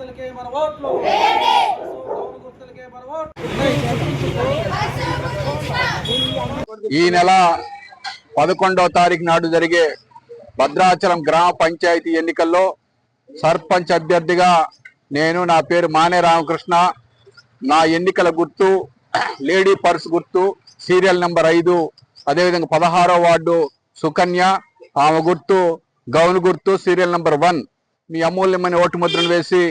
గుర్తులకే మన ఓట్లు. గౌను గుర్తులకే మన ఓట్లు. ఈ నెల పదకొండవ తారీఖు నాడు జరిగే భద్రాచలం గ్రామ పంచాయతీ ఎన్నికల్లో సర్పంచ్ అభ్యర్థిగా నేను నా పేరు మానే రామకృష్ణ. నా ఎన్నికల గుర్తు లేడీ పర్స్ గుర్తు సీరియల్ నెంబర్ ఐదు అదేవిధంగా పదహారో వార్డు సుకన్య. ఆమె గుర్తు గౌన్ గుర్తు సీరియల్ నెంబర్ వన్. మీ అమూల్యమైన ఓటు ముద్రను వేసి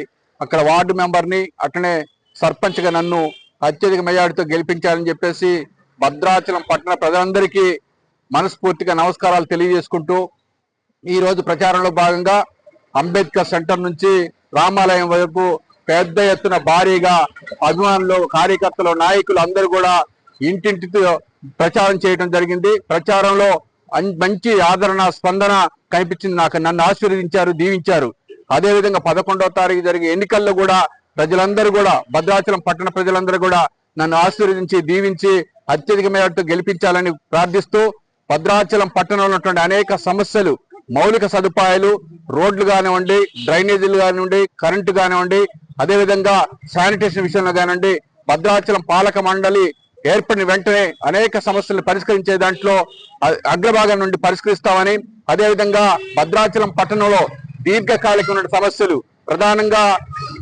అక్కడ వార్డు మెంబర్ని అట్లనే సర్పంచ్గా నన్ను అత్యధిక మెజార్టీతో గెలిపించాలని చెప్పేసి భద్రాచలం పట్టణ ప్రజలందరికీ మనస్ఫూర్తిగా నమస్కారాలు తెలియజేసుకుంటూ ఈరోజు ప్రచారంలో భాగంగా అంబేద్కర్ సెంటర్ నుంచి రామాలయం వైపు పెద్ద ఎత్తున భారీగా అభిమానులు కార్యకర్తలు నాయకులు అందరూ కూడా ఇంటింటితో ప్రచారం చేయడం జరిగింది. ప్రచారంలో మంచి ఆదరణ స్పందన కనిపించింది నాకు. నన్ను ఆశీర్వదించారు దీవించారు. అదే విధంగా పదకొండవ తారీఖు జరిగే ఎన్నికల్లో కూడా ప్రజలందరూ కూడా భద్రాచలం పట్టణ ప్రజలందరూ కూడా నన్ను ఆశీర్వదించి దీవించి అత్యధిక గెలిపించాలని ప్రార్థిస్తూ భద్రాచలం పట్టణంలో ఉన్నటువంటి అనేక సమస్యలు మౌలిక సదుపాయాలు రోడ్లు కానివ్వండి డ్రైనేజీలు కానివ్వండి కరెంటు కానివ్వండి అదేవిధంగా శానిటేషన్ విషయంలో కానివ్వండి భద్రాచలం పాలక మండలి ఏర్పడిన వెంటనే అనేక సమస్యలు పరిష్కరించే దాంట్లో అగ్రభాగం నుండి పరిష్కరిస్తామని అదేవిధంగా భద్రాచలం పట్టణంలో దీర్ఘకాలిక ఉన్న సమస్యలు ప్రధానంగా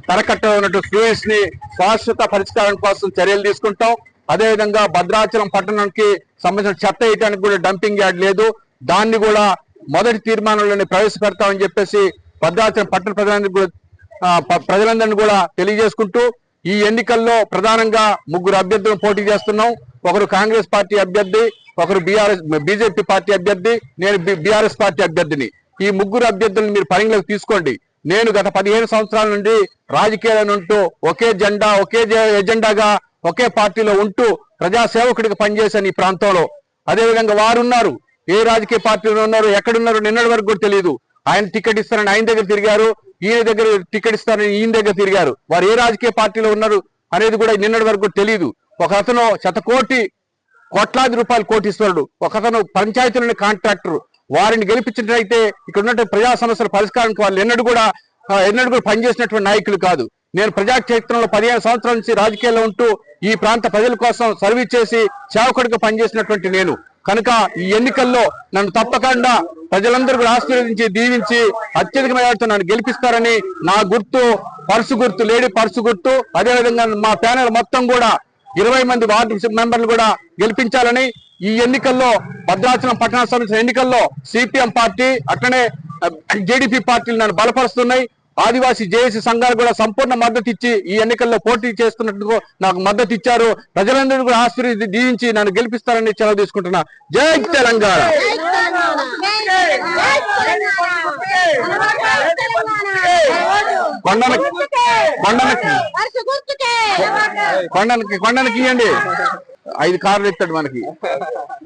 తరకట్ట ఉన్నట్టు ఫ్లూయిడ్స్ని శాశ్వత పరిష్కారం కోసం చర్యలు తీసుకుంటాం. అదేవిధంగా భద్రాచలం పట్టణానికి సంబంధించిన చెత్త వేయడానికి కూడా డంపింగ్ యార్డ్ లేదు. దాన్ని కూడా మొదటి తీర్మానంలోనే ప్రవేశపెడతామని చెప్పేసి భద్రాచలం పట్టణ ప్రజలందరికీ కూడా ప్రజలందరినీ కూడా తెలియజేసుకుంటూ ఈ ఎన్నికల్లో ప్రధానంగా ముగ్గురు అభ్యర్థులను పోటీ చేస్తున్నాం. ఒకరు కాంగ్రెస్ పార్టీ అభ్యర్థి ఒకరు బీఆర్ఎస్ బీజేపీ పార్టీ అభ్యర్థి నేను బీఆర్ఎస్ పార్టీ అభ్యర్థిని. ఈ ముగ్గురు అభ్యర్థులను మీరు పరిగణలోకి తీసుకోండి. నేను గత పదిహేను సంవత్సరాల నుండి రాజకీయాలను ఉంటూ ఒకే జెండా ఒకే ఎజెండాగా ఒకే పార్టీలో ఉంటూ ప్రజాసేవకుడికి పనిచేశాను ఈ ప్రాంతంలో. అదేవిధంగా వారు ఉన్నారు ఏ రాజకీయ పార్టీలో ఉన్నారు ఎక్కడున్నారు నిన్నటి వరకు కూడా తెలియదు ఆయన టికెట్ ఇస్తారని ఆయన దగ్గర తిరిగారు. ఈయన దగ్గర టికెట్ ఇస్తారని ఈయన దగ్గర తిరిగారు. వారు ఏ రాజకీయ పార్టీలో ఉన్నారు అనేది కూడా నిన్నటి వరకు కూడా తెలియదు ఒక అతను శతకోటి కోట్లాది రూపాయలు కోటీశ్వరుడు. ఒక అతను పంచాయతీలోని కాంట్రాక్టర్. వారిని గెలిపించినట్లయితే ఇక్కడ ఉన్నటువంటి ప్రజా సమస్యల పరిష్కారానికి వాళ్ళు ఎన్నడూ కూడా ఎన్నడూ కూడా పనిచేసినటువంటి నాయకులు కాదు. నేను ప్రజాక్షేత్రంలో పదిహేను సంవత్సరాల నుంచి రాజకీయాల్లో ఉంటూ ఈ ప్రాంత ప్రజల కోసం సర్వీస్ చేసి సేవకుడిగా పనిచేసినటువంటి నేను. కనుక ఈ ఎన్నికల్లో నన్ను తప్పకుండా ప్రజలందరూ కూడా ఆశీర్వదించి దీవించి అత్యధిక మెజార్టీతో నన్ను గెలిపిస్తారని నా గుర్తు పర్సు గుర్తు లేడీ పర్సు గుర్తు అదేవిధంగా మా ప్యానెల్ మొత్తం కూడా ఇరవై మంది వార్డు మెంబర్లు కూడా గెలిపించాలని ఈ ఎన్నికల్లో భద్రాచలం పట్టణ సంబంధించిన ఎన్నికల్లో సిపిఎం పార్టీ అట్లనే జేడీపీ పార్టీలు నన్ను బలపరుస్తున్నాయి. ఆదివాసీ జేఏసీ సంఘాలు కూడా సంపూర్ణ మద్దతు ఇచ్చి ఈ ఎన్నికల్లో పోటీ చేస్తున్నట్టు నాకు మద్దతు ఇచ్చారు. ప్రజలందరూ కూడా ఆశీర్వది దీవించి నన్ను గెలిపిస్తారని సెలవు తీసుకుంటున్నా. జై తెలంగాణ! కొండనకి కొండనకి కొండనకి కొండనకి ఇవ్వండి ఐదు కార్లు ఇస్తాడు మనకి.